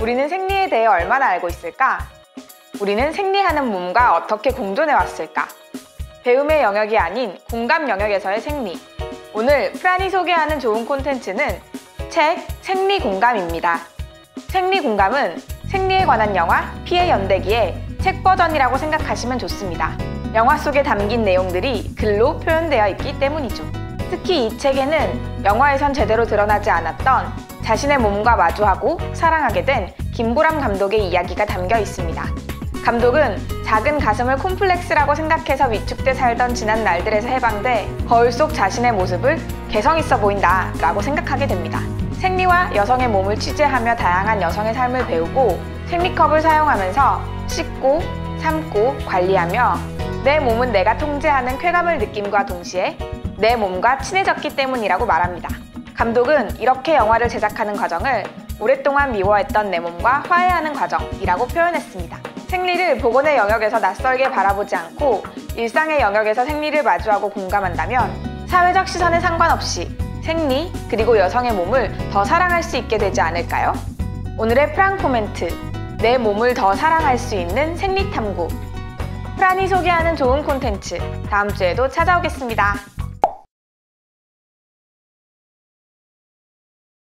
우리는 생리에 대해 얼마나 알고 있을까? 우리는 생리하는 몸과 어떻게 공존해 왔을까? 배움의 영역이 아닌 공감 영역에서의 생리. 오늘 프란이 소개하는 좋은 콘텐츠는 책 생리 공감입니다. 생리 공감은 생리에 관한 영화 피해 연대기의 책 버전이라고 생각하시면 좋습니다. 영화 속에 담긴 내용들이 글로 표현되어 있기 때문이죠. 특히 이 책에는 영화에선 제대로 드러나지 않았던 자신의 몸과 마주하고 사랑하게 된 김보람 감독의 이야기가 담겨 있습니다. 감독은 작은 가슴을 콤플렉스라고 생각해서 위축돼 살던 지난 날들에서 해방돼 거울 속 자신의 모습을 개성 있어 보인다 라고 생각하게 됩니다. 생리와 여성의 몸을 취재하며 다양한 여성의 삶을 배우고 생리컵을 사용하면서 씻고, 삶고, 관리하며 내 몸은 내가 통제하는 쾌감을 느낌과 동시에 내 몸과 친해졌기 때문이라고 말합니다. 감독은 이렇게 영화를 제작하는 과정을 오랫동안 미워했던 내 몸과 화해하는 과정이라고 표현했습니다. 생리를 보건의 영역에서 낯설게 바라보지 않고 일상의 영역에서 생리를 마주하고 공감한다면 사회적 시선에 상관없이 생리 그리고 여성의 몸을 더 사랑할 수 있게 되지 않을까요? 오늘의 프랑 코멘트 내 몸을 더 사랑할 수 있는 생리 탐구 프란이 소개하는 좋은 콘텐츠 다음 주에도 찾아오겠습니다.